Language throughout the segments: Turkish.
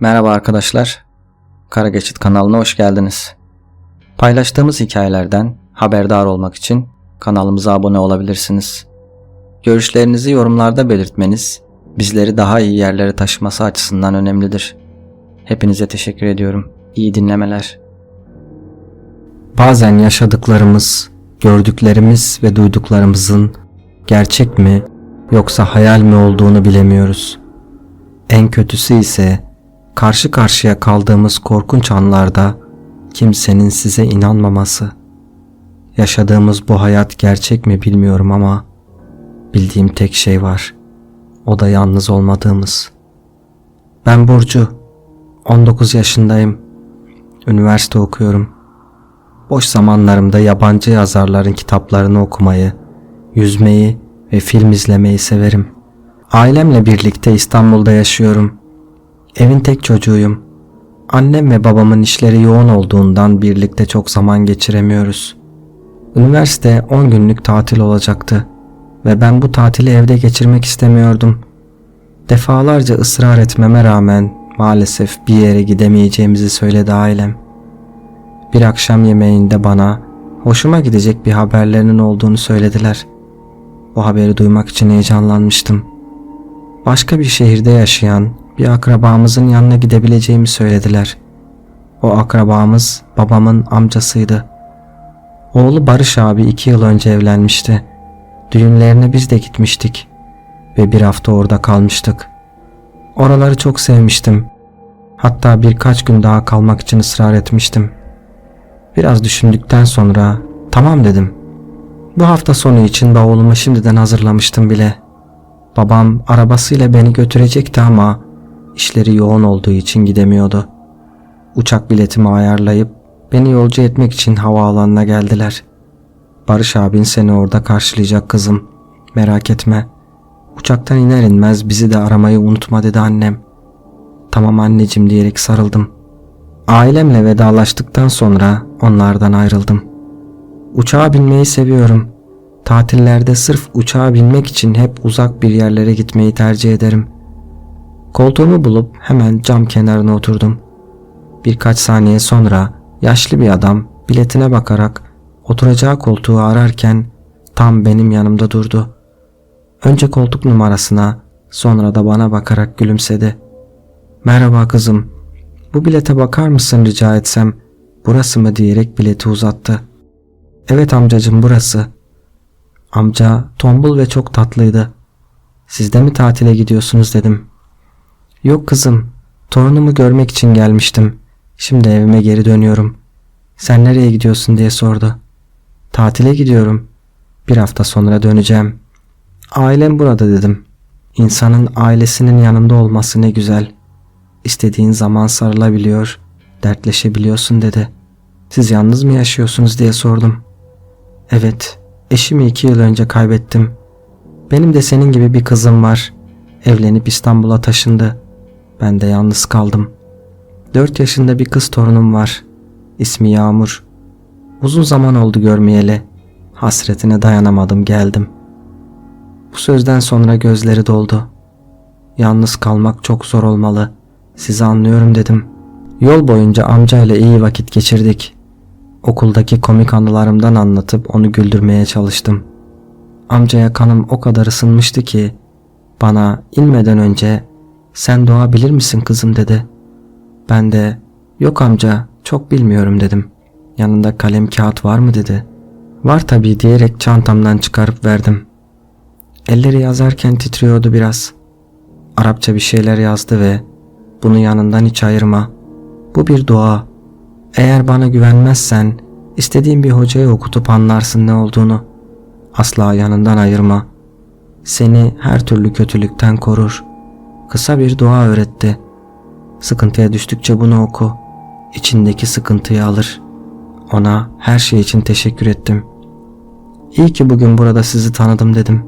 Merhaba arkadaşlar. Kara Geçit kanalına hoş geldiniz. Paylaştığımız hikayelerden haberdar olmak için kanalımıza abone olabilirsiniz. Görüşlerinizi yorumlarda belirtmeniz bizleri daha iyi yerlere taşıması açısından önemlidir. Hepinize teşekkür ediyorum. İyi dinlemeler. Bazen yaşadıklarımız, gördüklerimiz ve duyduklarımızın gerçek mi yoksa hayal mi olduğunu bilemiyoruz. En kötüsü ise karşı karşıya kaldığımız korkunç anlarda kimsenin size inanmaması. Yaşadığımız bu hayat gerçek mi bilmiyorum ama bildiğim tek şey var. O da yalnız olmadığımız. Ben Burcu. 19 yaşındayım. Üniversite okuyorum. Boş zamanlarımda yabancı yazarların kitaplarını okumayı, yüzmeyi ve film izlemeyi severim. Ailemle birlikte İstanbul'da yaşıyorum. Evin tek çocuğuyum. Annem ve babamın işleri yoğun olduğundan birlikte çok zaman geçiremiyoruz. Üniversite 10 günlük tatil olacaktı ve ben bu tatili evde geçirmek istemiyordum. Defalarca ısrar etmeme rağmen maalesef bir yere gidemeyeceğimizi söyledi ailem. Bir akşam yemeğinde bana hoşuma gidecek bir haberlerinin olduğunu söylediler. Bu haberi duymak için heyecanlanmıştım. Başka bir şehirde yaşayan bir akrabamızın yanına gidebileceğimi söylediler. O akrabamız babamın amcasıydı. Oğlu Barış abi iki yıl önce evlenmişti. Düğünlerine biz de gitmiştik ve bir hafta orada kalmıştık. Oraları çok sevmiştim. Hatta birkaç gün daha kalmak için ısrar etmiştim. Biraz düşündükten sonra tamam dedim. Bu hafta sonu için bavulumu şimdiden hazırlamıştım bile. Babam arabasıyla beni götürecekti ama işleri yoğun olduğu için gidemiyordu. Uçak biletimi ayarlayıp beni yolcu etmek için havaalanına geldiler. Barış abin seni orada karşılayacak kızım. Merak etme. Uçaktan iner inmez bizi de aramayı unutma dedi annem. Tamam anneciğim diyerek sarıldım. Ailemle vedalaştıktan sonra onlardan ayrıldım. Uçağa binmeyi seviyorum. Tatillerde sırf uçağa binmek için hep uzak bir yerlere gitmeyi tercih ederim. Koltuğumu bulup hemen cam kenarına oturdum. Birkaç saniye sonra yaşlı bir adam biletine bakarak oturacağı koltuğu ararken tam benim yanımda durdu. Önce koltuk numarasına sonra da bana bakarak gülümsedi. Merhaba kızım. Bu bilete bakar mısın rica etsem? Burası mı diyerek bileti uzattı. Evet amcacım burası. Amca tombul ve çok tatlıydı. Siz de mi tatile gidiyorsunuz dedim. Yok kızım. Torunumu görmek için gelmiştim. Şimdi evime geri dönüyorum. Sen nereye gidiyorsun diye sordu. Tatile gidiyorum. Bir hafta sonra döneceğim. Ailem burada dedim. İnsanın ailesinin yanında olması ne güzel. İstediğin zaman sarılabiliyor, dertleşebiliyorsun dedi. Siz yalnız mı yaşıyorsunuz diye sordum. Evet, eşimi iki yıl önce kaybettim. Benim de senin gibi bir kızım var. Evlenip İstanbul'a taşındı. Ben de yalnız kaldım. Dört yaşında bir kız torunum var. İsmi Yağmur. Uzun zaman oldu görmeyeli. Hasretine dayanamadım geldim. Bu sözden sonra gözleri doldu. Yalnız kalmak çok zor olmalı. Sizi anlıyorum dedim. Yol boyunca amcayla iyi vakit geçirdik. Okuldaki komik anılarımdan anlatıp onu güldürmeye çalıştım. Amcaya kanım o kadar ısınmıştı ki bana inmeden önce sen doğabilir misin kızım dedi. Ben de yok amca çok bilmiyorum dedim. Yanında kalem kağıt var mı dedi. Var tabii diyerek çantamdan çıkarıp verdim. Elleri yazarken titriyordu biraz. Arapça bir şeyler yazdı ve bunu yanından hiç ayırma. Bu bir dua. Eğer bana güvenmezsen istediğin bir hocaya okutup anlarsın ne olduğunu. Asla yanından ayırma. Seni her türlü kötülükten korur. Kısa bir dua öğretti. Sıkıntıya düştükçe bunu oku. İçindeki sıkıntıyı alır. Ona her şey için teşekkür ettim. İyi ki bugün burada sizi tanıdım dedim.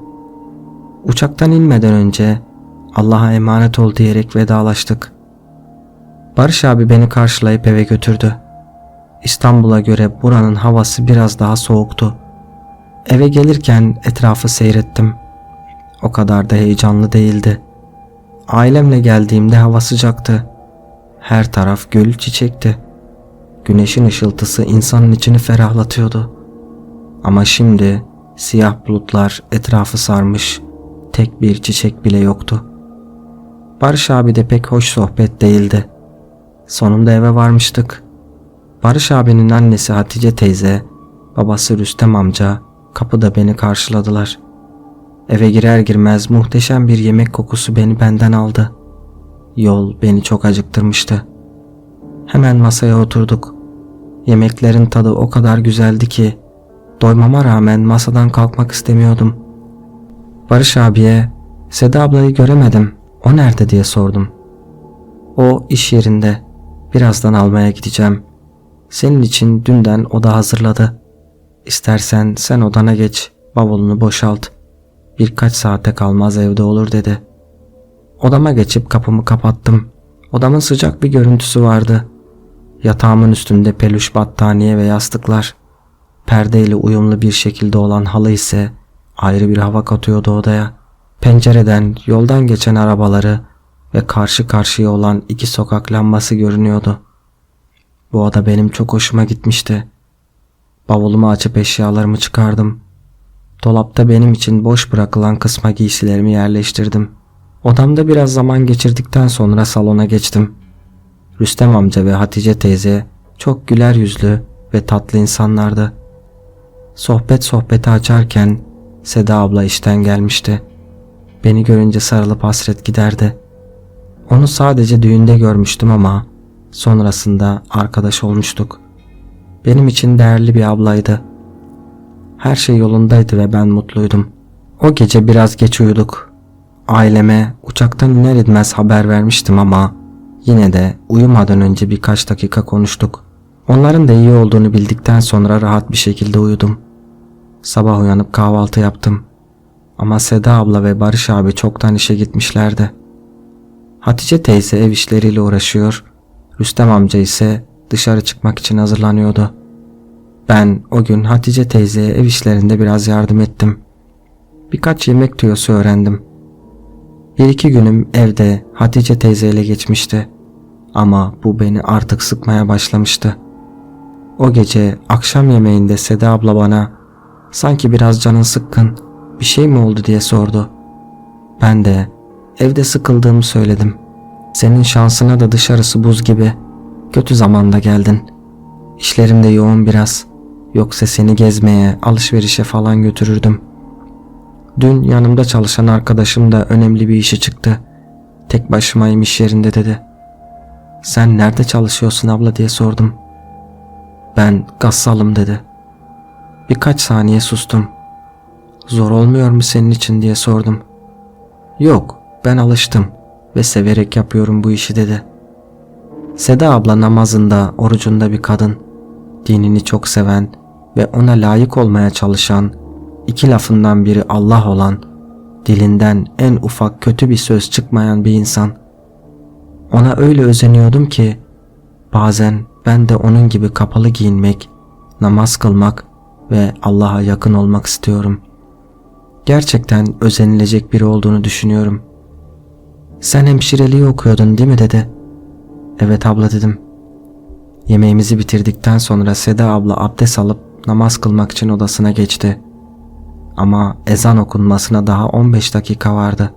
Uçaktan inmeden önce Allah'a emanet ol diyerek vedalaştık. Barış abi beni karşılayıp eve götürdü. İstanbul'a göre buranın havası biraz daha soğuktu. Eve gelirken etrafı seyrettim. O kadar da heyecanlı değildi. Ailemle geldiğimde hava sıcaktı. Her taraf gül çiçekti. Güneşin ışıltısı insanın içini ferahlatıyordu. Ama şimdi siyah bulutlar etrafı sarmış, tek bir çiçek bile yoktu. Barış abi de pek hoş sohbet değildi. Sonunda eve varmıştık. Barış abinin annesi Hatice teyze, babası Rüstem amca kapıda beni karşıladılar. Eve girer girmez muhteşem bir yemek kokusu beni benden aldı. Yol beni çok acıktırmıştı. Hemen masaya oturduk. Yemeklerin tadı o kadar güzeldi ki doymama rağmen masadan kalkmak istemiyordum. Barış abiye Seda ablayı göremedim. O nerede diye sordum. O iş yerinde. Birazdan almaya gideceğim. Senin için dünden oda hazırladı. İstersen sen odana geç, bavulunu boşalt. Birkaç saate kalmaz evde olur dedi. Odama geçip kapımı kapattım. Odamın sıcak bir görüntüsü vardı. Yatağımın üstünde peluş battaniye ve yastıklar. Perdeyle uyumlu bir şekilde olan halı ise ayrı bir hava katıyordu odaya. Pencereden yoldan geçen arabaları ve karşı karşıya olan iki sokak lambası görünüyordu. Bu oda benim çok hoşuma gitmişti. Bavulumu açıp eşyalarımı çıkardım. Dolapta benim için boş bırakılan kısma giysilerimi yerleştirdim. Odamda biraz zaman geçirdikten sonra salona geçtim. Rüstem amca ve Hatice teyze çok güler yüzlü ve tatlı insanlardı. Sohbet sohbeti açarken Seda abla işten gelmişti. Beni görünce sarılıp hasret giderdi. Onu sadece düğünde görmüştüm ama sonrasında arkadaş olmuştuk. Benim için değerli bir ablaydı. Her şey yolundaydı ve ben mutluydum. O gece biraz geç uyuduk. Aileme uçaktan iner inmez haber vermiştim ama yine de uyumadan önce birkaç dakika konuştuk. Onların da iyi olduğunu bildikten sonra rahat bir şekilde uyudum. Sabah uyanıp kahvaltı yaptım. Ama Seda abla ve Barış abi çoktan işe gitmişlerdi. Hatice teyze ev işleriyle uğraşıyor, Rüstem amca ise dışarı çıkmak için hazırlanıyordu. Ben o gün Hatice teyzeye ev işlerinde biraz yardım ettim. Birkaç yemek tüyosu öğrendim. Bir iki günüm evde Hatice teyzeyle geçmişti. Ama bu beni artık sıkmaya başlamıştı. O gece akşam yemeğinde Seda abla bana sanki biraz canın sıkkın bir şey mi oldu diye sordu. Ben de evde sıkıldığımı söyledim. Senin şansına da dışarısı buz gibi. Kötü zamanda geldin. İşlerim de yoğun biraz. Yoksa seni gezmeye, alışverişe falan götürürdüm. Dün yanımda çalışan arkadaşım da önemli bir işi çıktı. Tek başımayım iş yerinde dedi. Sen nerede çalışıyorsun abla diye sordum. Ben gassalım dedi. Birkaç saniye sustum. Zor olmuyor mu senin için diye sordum. Yok ben alıştım ve severek yapıyorum bu işi dedi. Seda abla namazında, orucunda bir kadın. Dinini çok seven ve ona layık olmaya çalışan, iki lafından biri Allah olan, dilinden en ufak kötü bir söz çıkmayan bir insan. Ona öyle özeniyordum ki bazen ben de onun gibi kapalı giyinmek, namaz kılmak ve Allah'a yakın olmak istiyorum. Gerçekten özenilecek biri olduğunu düşünüyorum. Sen hemşireliği okuyordun değil mi dedi. Evet abla dedim. Yemeğimizi bitirdikten sonra Seda abla abdest alıp namaz kılmak için odasına geçti. Ama ezan okunmasına daha 15 dakika vardı.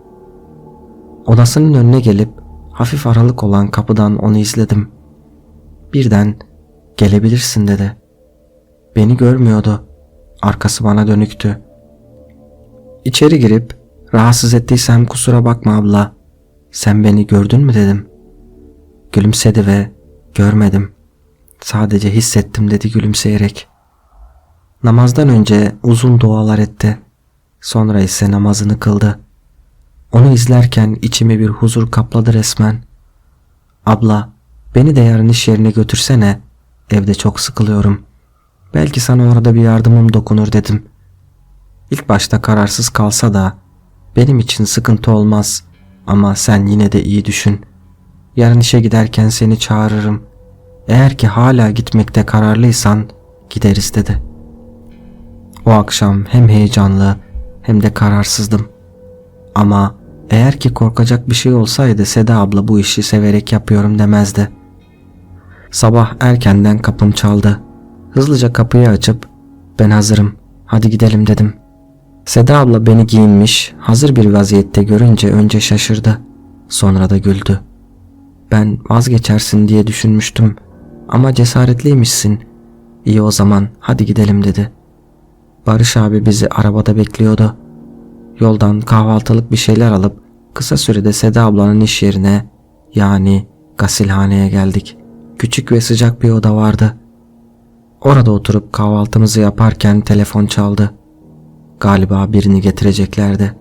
Odasının önüne gelip hafif aralık olan kapıdan onu izledim. Birden gelebilirsin dedi. Beni görmüyordu. Arkası bana dönüktü. İçeri girip rahatsız ettiysem kusura bakma abla. Sen beni gördün mü dedim. Gülümsedi ve görmedim. Sadece hissettim dedi gülümseyerek. Namazdan önce uzun dualar etti. Sonra ise namazını kıldı. Onu izlerken içimi bir huzur kapladı resmen. Abla, beni de yarın iş yerine götürsene. Evde çok sıkılıyorum. Belki sana orada bir yardımım dokunur dedim. İlk başta kararsız kalsa da benim için sıkıntı olmaz ama sen yine de iyi düşün. Yarın işe giderken seni çağırırım. Eğer ki hala gitmekte kararlıysan gideriz dedi. O akşam hem heyecanlı hem de kararsızdım. Ama Eğer ki korkacak bir şey olsaydı Seda abla bu işi severek yapıyorum demezdi. Sabah erkenden kapım çaldı. Hızlıca kapıyı açıp ben hazırım hadi gidelim dedim. Seda abla beni giyinmiş hazır bir vaziyette görünce önce şaşırdı. Sonra da güldü. Ben vazgeçersin diye düşünmüştüm ama cesaretliymişsin. İyi o zaman hadi gidelim dedi. Barış abi bizi arabada bekliyordu. Yoldan kahvaltılık bir şeyler alıp kısa sürede Seda ablanın iş yerine yani gasilhaneye geldik. Küçük ve sıcak bir oda vardı. Orada oturup kahvaltımızı yaparken telefon çaldı. Galiba birini getireceklerdi.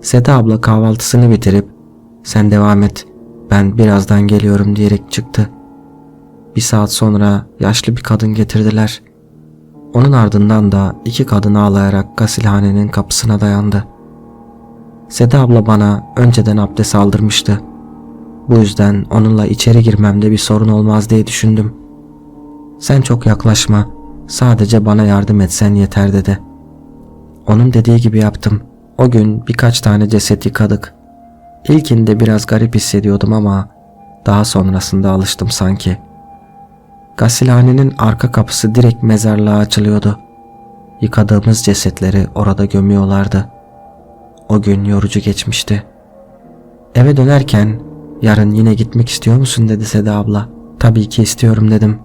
Seda abla kahvaltısını bitirip sen devam et ben birazdan geliyorum diyerek çıktı. Bir saat sonra yaşlı bir kadın getirdiler. Onun ardından da iki kadın ağlayarak gasilhanenin kapısına dayandı. Seda abla bana önceden abdest aldırmıştı. Bu yüzden onunla içeri girmemde bir sorun olmaz diye düşündüm. Sen çok yaklaşma, sadece bana yardım etsen yeter dedi. Onun dediği gibi yaptım. O gün birkaç tane ceset yıkadık. İlkinde biraz garip hissediyordum ama daha sonrasında alıştım sanki. Gasilhanenin arka kapısı direkt mezarlığa açılıyordu. Yıkadığımız cesetleri orada gömüyorlardı. O gün yorucu geçmişti. Eve dönerken yarın yine gitmek istiyor musun dedi Seda abla. Tabii ki istiyorum dedim.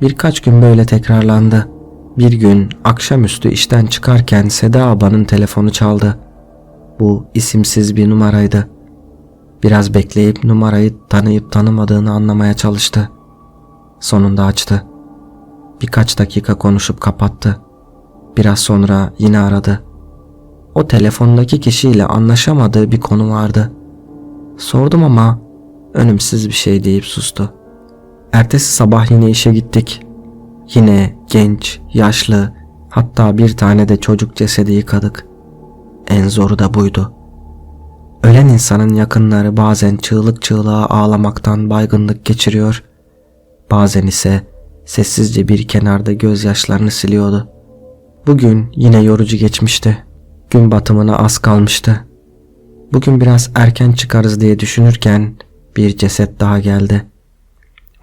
Birkaç gün böyle tekrarlandı. Bir gün akşamüstü işten çıkarken Seda ablanın telefonu çaldı. Bu isimsiz bir numaraydı. Biraz bekleyip numarayı tanıyıp tanımadığını anlamaya çalıştı. Sonunda açtı. Birkaç dakika konuşup kapattı. Biraz sonra yine aradı. O telefondaki kişiyle anlaşamadığı bir konu vardı. Sordum ama önümsüz bir şey deyip sustu. Ertesi sabah yine işe gittik. Yine genç, yaşlı, hatta bir tane de çocuk cesedi yıkadık. En zoru da buydu. Ölen insanın yakınları bazen çığlık çığlığa ağlamaktan baygınlık geçiriyor, bazen ise sessizce bir kenarda gözyaşlarını siliyordu. Bugün yine yorucu geçmişti. Gün batımına az kalmıştı. Bugün biraz erken çıkarız diye düşünürken bir ceset daha geldi.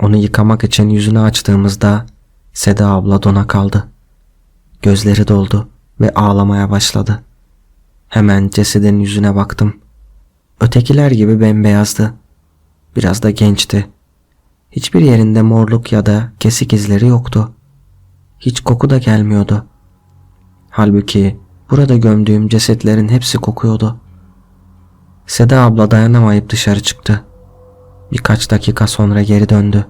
Onu yıkamak için yüzünü açtığımızda Seda abla dona kaldı. Gözleri doldu ve ağlamaya başladı. Hemen cesedin yüzüne baktım. Ötekiler gibi bembeyazdı. Biraz da gençti. Hiçbir yerinde morluk ya da kesik izleri yoktu. Hiç koku da gelmiyordu. Halbuki burada gömdüğüm cesetlerin hepsi kokuyordu. Seda abla dayanamayıp dışarı çıktı. Birkaç dakika sonra geri döndü.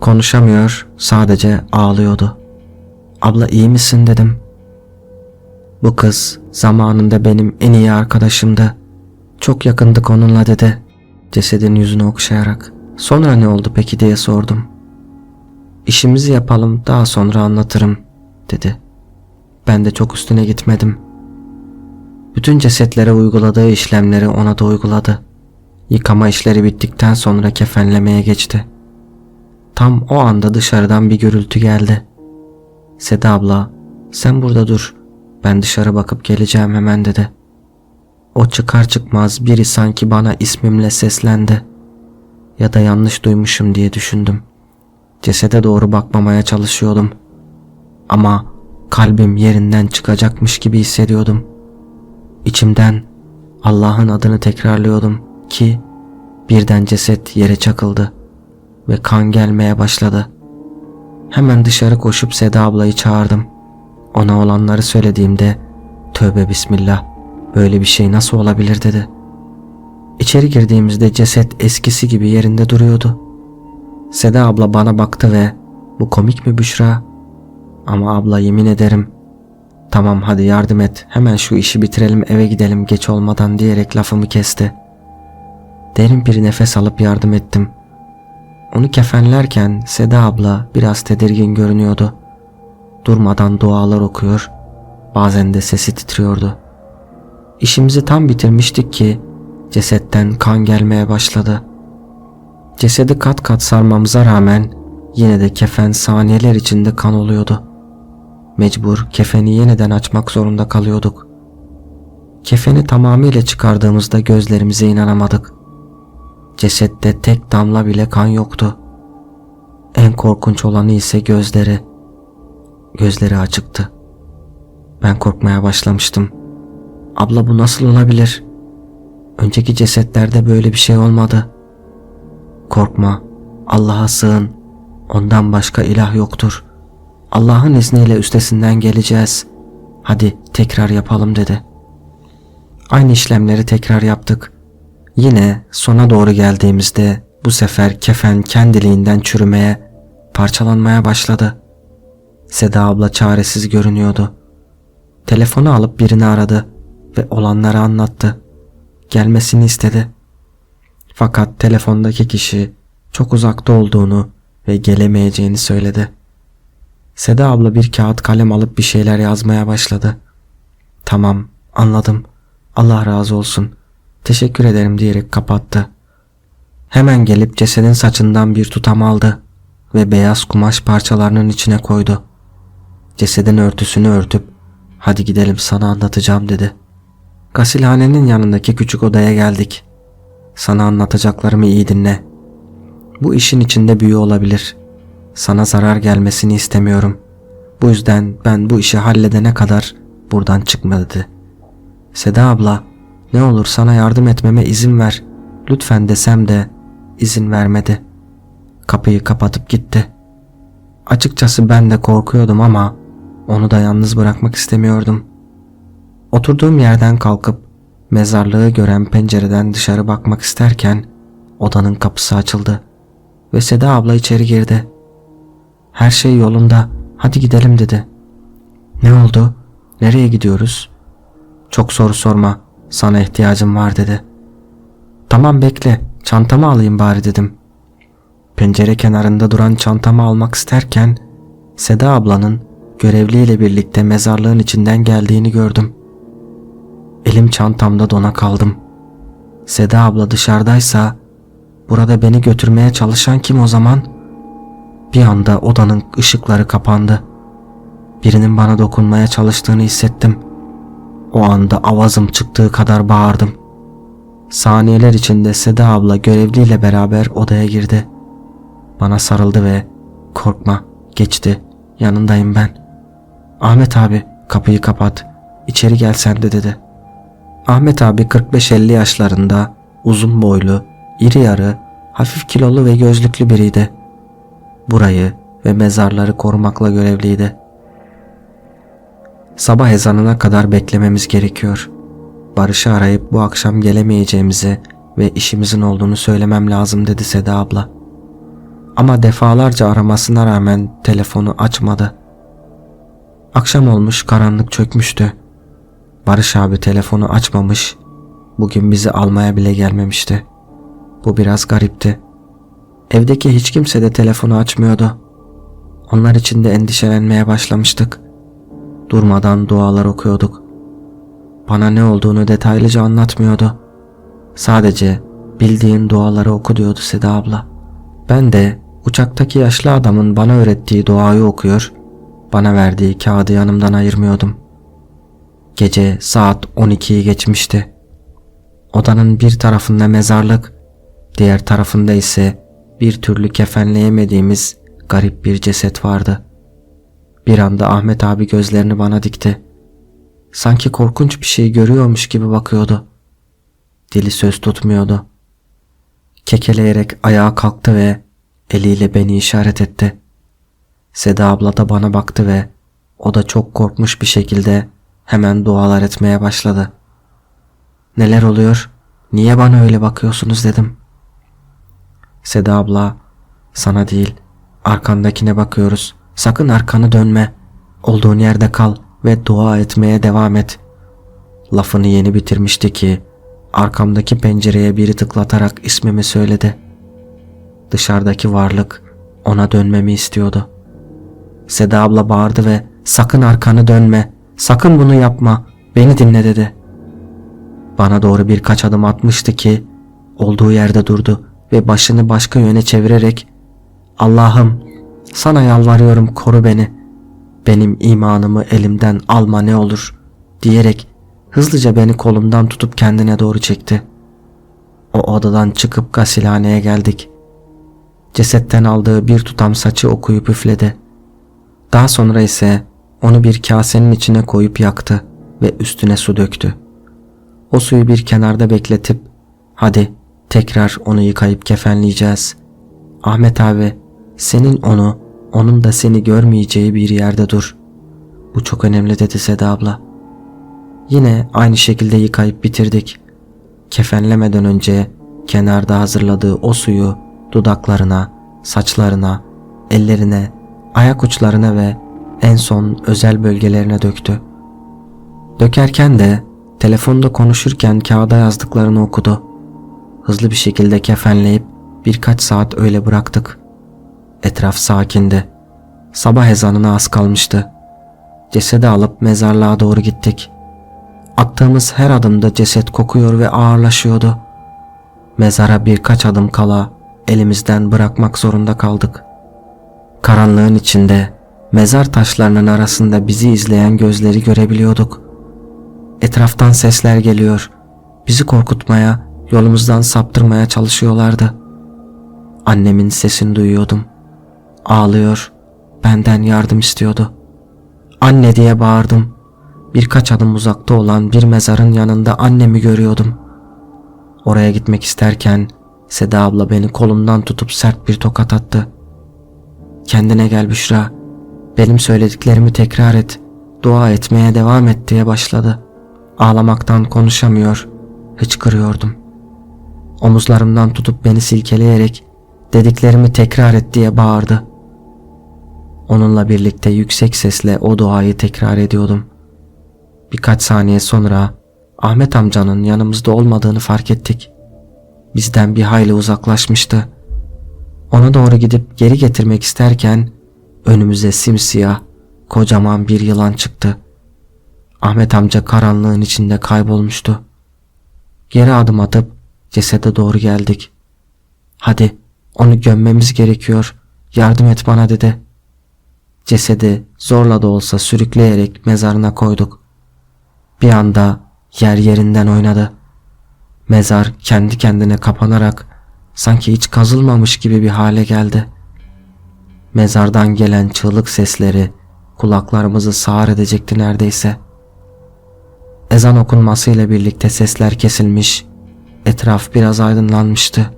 Konuşamıyor, sadece ağlıyordu. Abla iyi misin dedim. Bu kız zamanında benim en iyi arkadaşımdı. Çok yakındık onunla dedi. Cesedin yüzünü okşayarak. Sonra ne oldu peki diye sordum. İşimizi yapalım daha sonra anlatırım dedi. Ben de çok üstüne gitmedim. Bütün cesetlere uyguladığı işlemleri ona da uyguladı. Yıkama işleri bittikten sonra kefenlemeye geçti. Tam o anda dışarıdan bir gürültü geldi. Seda abla sen burada dur ben dışarı bakıp geleceğim hemen dedi. O çıkar çıkmaz biri sanki bana ismimle seslendi. Ya da yanlış duymuşum diye düşündüm. Cesede doğru bakmamaya çalışıyordum. Ama kalbim yerinden çıkacakmış gibi hissediyordum. İçimden Allah'ın adını tekrarlıyordum ki birden ceset yere çakıldı ve kan gelmeye başladı. Hemen dışarı koşup Seda ablayı çağırdım. Ona olanları söylediğimde tövbe bismillah böyle bir şey nasıl olabilir dedi. İçeri girdiğimizde ceset eskisi gibi yerinde duruyordu. Seda abla bana baktı ve bu komik mi Büşra? Ama abla yemin ederim tamam hadi yardım et hemen şu işi bitirelim eve gidelim geç olmadan diyerek lafımı kesti. Derin bir nefes alıp yardım ettim. Onu kefenlerken Seda abla biraz tedirgin görünüyordu. Durmadan dualar okuyor, bazen de sesi titriyordu. İşimizi tam bitirmiştik ki cesetten kan gelmeye başladı. Cesedi kat kat sarmamıza rağmen yine de kefen saniyeler içinde kan oluyordu. Mecbur kefeni yeniden açmak zorunda kalıyorduk. Kefeni tamamıyla çıkardığımızda gözlerimize inanamadık. Cesette tek damla bile kan yoktu. En korkunç olanı ise gözleri. Gözleri açıktı. Ben korkmaya başlamıştım. Abla bu nasıl olabilir? Önceki cesetlerde böyle bir şey olmadı. Korkma, Allah'a sığın. Ondan başka ilah yoktur. Allah'ın izniyle üstesinden geleceğiz. Hadi tekrar yapalım dedi. Aynı işlemleri tekrar yaptık. Yine sona doğru geldiğimizde bu sefer kefen kendiliğinden çürümeye, parçalanmaya başladı. Seda abla çaresiz görünüyordu. Telefonu alıp birini aradı ve olanları anlattı. Gelmesini istedi. Fakat telefondaki kişi çok uzakta olduğunu ve gelemeyeceğini söyledi. Seda abla bir kağıt kalem alıp bir şeyler yazmaya başladı. Tamam, anladım. Allah razı olsun. Teşekkür ederim diyerek kapattı. Hemen gelip cesedin saçından bir tutam aldı ve beyaz kumaş parçalarının içine koydu. Cesedin örtüsünü örtüp hadi gidelim sana anlatacağım dedi. Gasilhanenin yanındaki küçük odaya geldik. Sana anlatacaklarımı iyi dinle. Bu işin içinde büyü olabilir. Sana zarar gelmesini istemiyorum. Bu yüzden ben bu işi halledene kadar buradan çıkma dedi. Seda abla ne olur sana yardım etmeme izin ver. Lütfen desem de izin vermedi. Kapıyı kapatıp gitti. Açıkçası ben de korkuyordum ama onu da yalnız bırakmak istemiyordum. Oturduğum yerden kalkıp mezarlığı gören pencereden dışarı bakmak isterken odanın kapısı açıldı ve Seda abla içeri girdi. Her şey yolunda hadi gidelim dedi. Ne oldu? Nereye gidiyoruz? Çok soru sorma sana ihtiyacım var dedi. Tamam bekle çantamı alayım bari dedim. Pencere kenarında duran çantamı almak isterken Seda ablanın görevliyle birlikte mezarlığın içinden geldiğini gördüm. Elim çantamda dona kaldım. Seda abla dışarıdaysa burada beni götürmeye çalışan kim o zaman? Bir anda odanın ışıkları kapandı. Birinin bana dokunmaya çalıştığını hissettim. O anda avazım çıktığı kadar bağırdım. Saniyeler içinde Seda abla görevliyle beraber odaya girdi. Bana sarıldı ve korkma geçti yanındayım ben. Ahmet abi kapıyı kapat içeri gel sen de dedi. Ahmet abi 45-50 yaşlarında uzun boylu, iri yarı, hafif kilolu ve gözlüklü biriydi. Burayı ve mezarları korumakla görevliydi. Sabah ezanına kadar beklememiz gerekiyor. Barış'ı arayıp bu akşam gelemeyeceğimizi ve işimizin olduğunu söylemem lazım dedi Seda abla. Ama defalarca aramasına rağmen telefonu açmadı. Akşam olmuş karanlık çökmüştü. Barış abi telefonu açmamış. Bugün bizi almaya bile gelmemişti. Bu biraz garipti. Evdeki hiç kimse de telefonu açmıyordu. Onlar için de endişelenmeye başlamıştık. Durmadan dualar okuyorduk. Bana ne olduğunu detaylıca anlatmıyordu. Sadece bildiğin duaları oku diyordu Seda abla. Ben de uçaktaki yaşlı adamın bana öğrettiği duayı okuyor, bana verdiği kağıdı yanımdan ayırmıyordum. Gece saat 12'yi geçmişti. Odanın bir tarafında mezarlık, diğer tarafında ise bir türlü kefenleyemediğimiz garip bir ceset vardı. Bir anda Ahmet abi gözlerini bana dikti. Sanki korkunç bir şey görüyormuş gibi bakıyordu. Dili söz tutmuyordu. Kekeleyerek ayağa kalktı ve eliyle beni işaret etti. Seda abla da bana baktı ve o da çok korkmuş bir şekilde hemen dualar etmeye başladı. Neler oluyor? Niye bana öyle bakıyorsunuz dedim. Seda abla sana değil arkandakine bakıyoruz. Sakın arkanı dönme. Olduğun yerde kal ve dua etmeye devam et. Lafını yeni bitirmişti ki arkamdaki pencereye biri tıklatarak ismimi söyledi. Dışarıdaki varlık ona dönmemi istiyordu. Seda abla bağırdı ve sakın arkanı dönme, sakın bunu yapma, beni dinle dedi. Bana doğru birkaç adım atmıştı ki olduğu yerde durdu ve başını başka yöne çevirerek Allah'ım sana yalvarıyorum koru beni. Benim imanımı elimden alma ne olur diyerek hızlıca beni kolumdan tutup kendine doğru çekti. O odadan çıkıp gasilhaneye geldik. Cesetten aldığı bir tutam saçı okuyup üfledi. Daha sonra ise onu bir kasenin içine koyup yaktı ve üstüne su döktü. O suyu bir kenarda bekletip hadi tekrar onu yıkayıp kefenleyeceğiz. Ahmet abi senin onu onun da seni görmeyeceği bir yerde dur. Bu çok önemli dedi Seda abla. Yine aynı şekilde yıkayıp bitirdik. Kefenlemeden önce kenarda hazırladığı o suyu dudaklarına, saçlarına, ellerine, ayak uçlarına ve en son özel bölgelerine döktü. Dökerken de telefonda konuşurken kağıda yazdıklarını okudu. Hızlı bir şekilde kefenleyip birkaç saat öyle bıraktık. Etraf sakindi. Sabah ezanına az kalmıştı. Cesedi alıp mezarlığa doğru gittik. Attığımız her adımda ceset kokuyor ve ağırlaşıyordu. Mezara birkaç adım kala elimizden bırakmak zorunda kaldık. Karanlığın içinde mezar taşlarının arasında bizi izleyen gözleri görebiliyorduk. Etraftan sesler geliyor. Bizi korkutmaya, yolumuzdan saptırmaya çalışıyorlardı. Annemin sesini duyuyordum. Ağlıyor, benden yardım istiyordu. Anne diye bağırdım. Birkaç adım uzakta olan bir mezarın yanında annemi görüyordum. Oraya gitmek isterken Seda abla beni kolumdan tutup sert bir tokat attı. Kendine gel Büşra. Benim söylediklerimi tekrar et. Dua etmeye devam et diye başladı. Ağlamaktan konuşamıyor, hıçkırıyordum. Omuzlarımdan tutup beni silkeleyerek dediklerimi tekrar et diye bağırdı. Onunla birlikte yüksek sesle o duayı tekrar ediyordum. Birkaç saniye sonra Ahmet amcanın yanımızda olmadığını fark ettik. Bizden bir hayli uzaklaşmıştı. Ona doğru gidip geri getirmek isterken önümüze simsiyah kocaman bir yılan çıktı. Ahmet amca karanlığın içinde kaybolmuştu. Geri adım atıp cesede doğru geldik. Hadi onu gömmemiz gerekiyor. Yardım et bana dedi. Cesedi zorla da olsa sürükleyerek mezarına koyduk. Bir anda yer yerinden oynadı. Mezar kendi kendine kapanarak sanki hiç kazılmamış gibi bir hale geldi. Mezardan gelen çığlık sesleri kulaklarımızı sağır edecekti neredeyse. Ezan okunmasıyla birlikte sesler kesilmiş, etraf biraz aydınlanmıştı.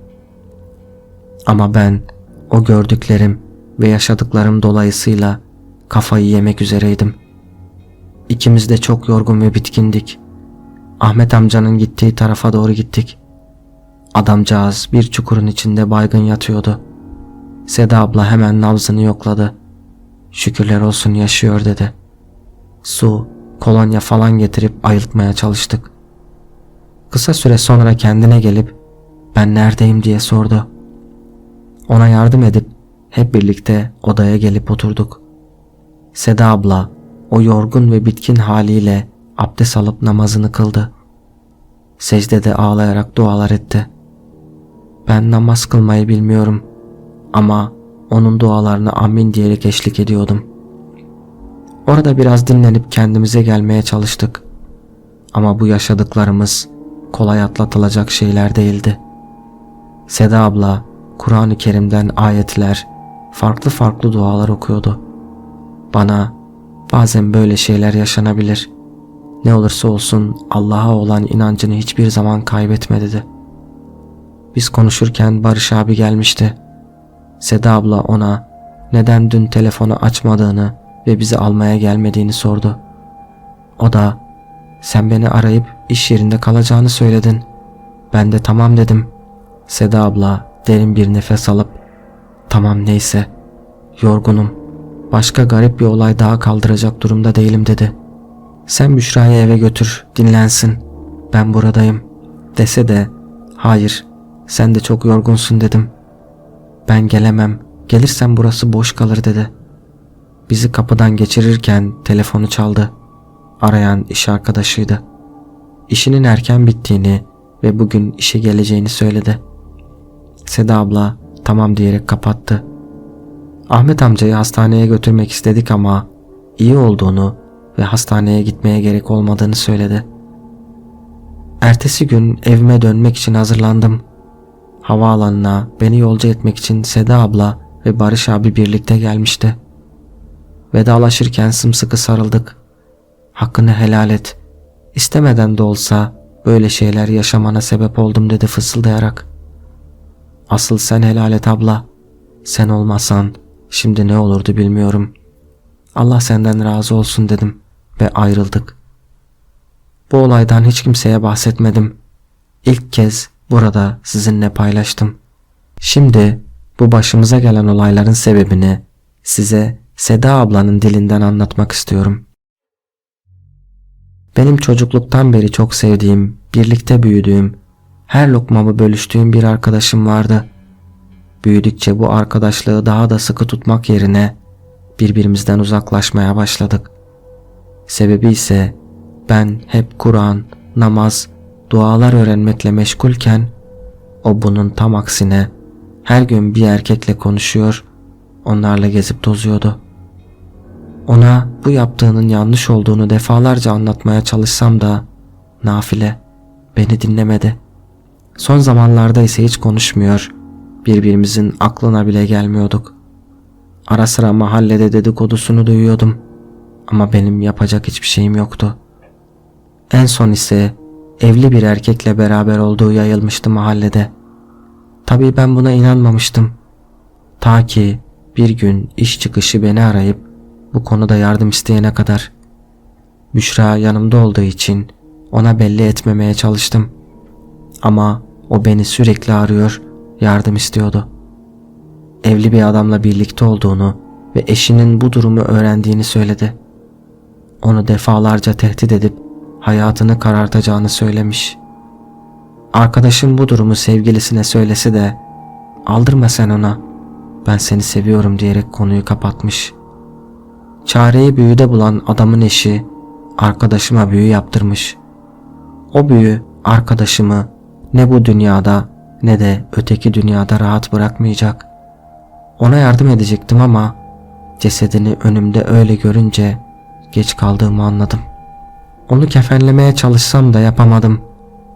Ama ben o gördüklerim ve yaşadıklarım dolayısıyla kafayı yemek üzereydim. İkimiz de çok yorgun ve bitkindik. Ahmet amcanın gittiği tarafa doğru gittik. Adamcağız bir çukurun içinde baygın yatıyordu. Seda abla hemen nabzını yokladı. Şükürler olsun yaşıyor dedi. Su, kolonya falan getirip ayıltmaya çalıştık. Kısa süre sonra kendine gelip ben neredeyim diye sordu. Ona yardım edip hep birlikte odaya gelip oturduk. Seda abla o yorgun ve bitkin haliyle abdest alıp namazını kıldı. Secdede ağlayarak dualar etti. Ben namaz kılmayı bilmiyorum ama onun dualarına amin diyerek eşlik ediyordum. Orada biraz dinlenip kendimize gelmeye çalıştık. Ama bu yaşadıklarımız kolay atlatılacak şeyler değildi. Seda abla Kur'an-ı Kerim'den ayetler, farklı farklı dualar okuyordu. Bana bazen böyle şeyler yaşanabilir. Ne olursa olsun Allah'a olan inancını hiçbir zaman kaybetme dedi. Biz konuşurken Barış abi gelmişti. Seda abla ona neden dün telefonu açmadığını ve bizi almaya gelmediğini sordu. O da sen beni arayıp iş yerinde kalacağını söyledin. Ben de tamam dedim. Seda abla derin bir nefes alıp tamam neyse yorgunum başka garip bir olay daha kaldıracak durumda değilim dedi. Sen Büşra'yı eve götür dinlensin ben buradayım dese de hayır sen de çok yorgunsun dedim. Ben gelemem gelirsen burası boş kalır dedi. Bizi kapıdan geçirirken telefonu çaldı. Arayan iş arkadaşıydı. İşinin erken bittiğini ve bugün işe geleceğini söyledi. Seda abla tamam diyerek kapattı. Ahmet amcayı hastaneye götürmek istedik ama iyi olduğunu ve hastaneye gitmeye gerek olmadığını söyledi. Ertesi gün evime dönmek için hazırlandım. Havaalanına beni yolcu etmek için Seda abla ve Barış abi birlikte gelmişti. Vedalaşırken sımsıkı sarıldık. Hakkını helal et. İstemeden de olsa böyle şeyler yaşamana sebep oldum dedi fısıldayarak. Asıl sen helal et abla. Sen olmasan şimdi ne olurdu bilmiyorum. Allah senden razı olsun dedim ve ayrıldık. Bu olaydan hiç kimseye bahsetmedim. İlk kez burada sizinle paylaştım. Şimdi bu başımıza gelen olayların sebebini size Seda ablanın dilinden anlatmak istiyorum. Benim çocukluktan beri çok sevdiğim, birlikte büyüdüğüm, her lokmamı bölüştüğüm bir arkadaşım vardı. Büyüdükçe bu arkadaşlığı daha da sıkı tutmak yerine birbirimizden uzaklaşmaya başladık. Sebebi ise ben hep Kur'an, namaz, dualar öğrenmekle meşgulken o bunun tam aksine her gün bir erkekle konuşuyor, onlarla gezip tozuyordu. Ona bu yaptığının yanlış olduğunu defalarca anlatmaya çalışsam da nafile beni dinlemedi. Son zamanlarda ise hiç konuşmuyor, birbirimizin aklına bile gelmiyorduk. Ara sıra mahallede dedikodusunu duyuyordum ama benim yapacak hiçbir şeyim yoktu. En son ise evli bir erkekle beraber olduğu yayılmıştı mahallede. Tabii ben buna inanmamıştım. Ta ki bir gün iş çıkışı beni arayıp bu konuda yardım isteyene kadar. Büşra yanımda olduğu için ona belli etmemeye çalıştım. Ama o beni sürekli arıyor, yardım istiyordu. Evli bir adamla birlikte olduğunu ve eşinin bu durumu öğrendiğini söyledi. Onu defalarca tehdit edip hayatını karartacağını söylemiş. Arkadaşım bu durumu sevgilisine söylese de aldırma sen ona ben seni seviyorum diyerek konuyu kapatmış. Çareyi büyüde bulan adamın eşi arkadaşıma büyü yaptırmış. O büyü arkadaşımı ne bu dünyada ne de öteki dünyada rahat bırakmayacak. Ona yardım edecektim ama cesedini önümde öyle görünce geç kaldığımı anladım. Onu kefenlemeye çalışsam da yapamadım.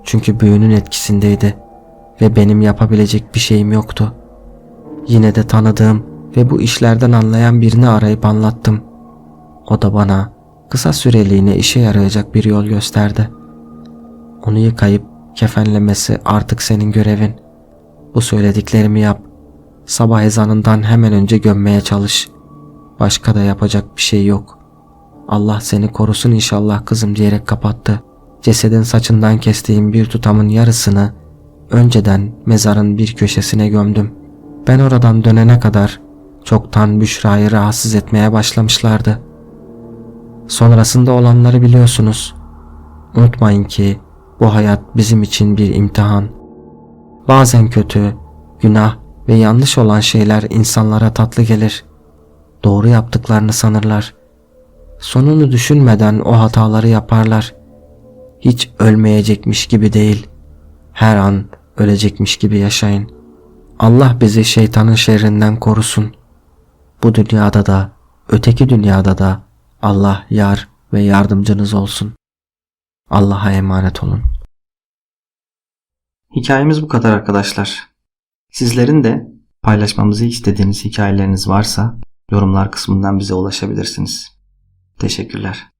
Çünkü büyünün etkisindeydi ve benim yapabilecek bir şeyim yoktu. Yine de tanıdığım ve bu işlerden anlayan birini arayıp anlattım. O da bana kısa süreliğine işe yarayacak bir yol gösterdi. Onu yıkayıp kefenlemesi artık senin görevin. Bu söylediklerimi yap. Sabah ezanından hemen önce gömmeye çalış. Başka da yapacak bir şey yok. Allah seni korusun inşallah kızım diyerek kapattı. Cesedin saçından kestiğim bir tutamın yarısını önceden mezarın bir köşesine gömdüm. Ben oradan dönene kadar çoktan Büşra'yı rahatsız etmeye başlamışlardı. Sonrasında olanları biliyorsunuz. Unutmayın ki bu hayat bizim için bir imtihan. Bazen kötü, günah ve yanlış olan şeyler insanlara tatlı gelir. Doğru yaptıklarını sanırlar. Sonunu düşünmeden o hataları yaparlar. Hiç ölmeyecekmiş gibi değil. Her an ölecekmiş gibi yaşayın. Allah bizi şeytanın şerrinden korusun. Bu dünyada da, öteki dünyada da Allah yar ve yardımcınız olsun. Allah'a emanet olun. Hikayemiz bu kadar arkadaşlar. Sizlerin de paylaşmamızı istediğiniz hikayeleriniz varsa yorumlar kısmından bize ulaşabilirsiniz. Teşekkürler.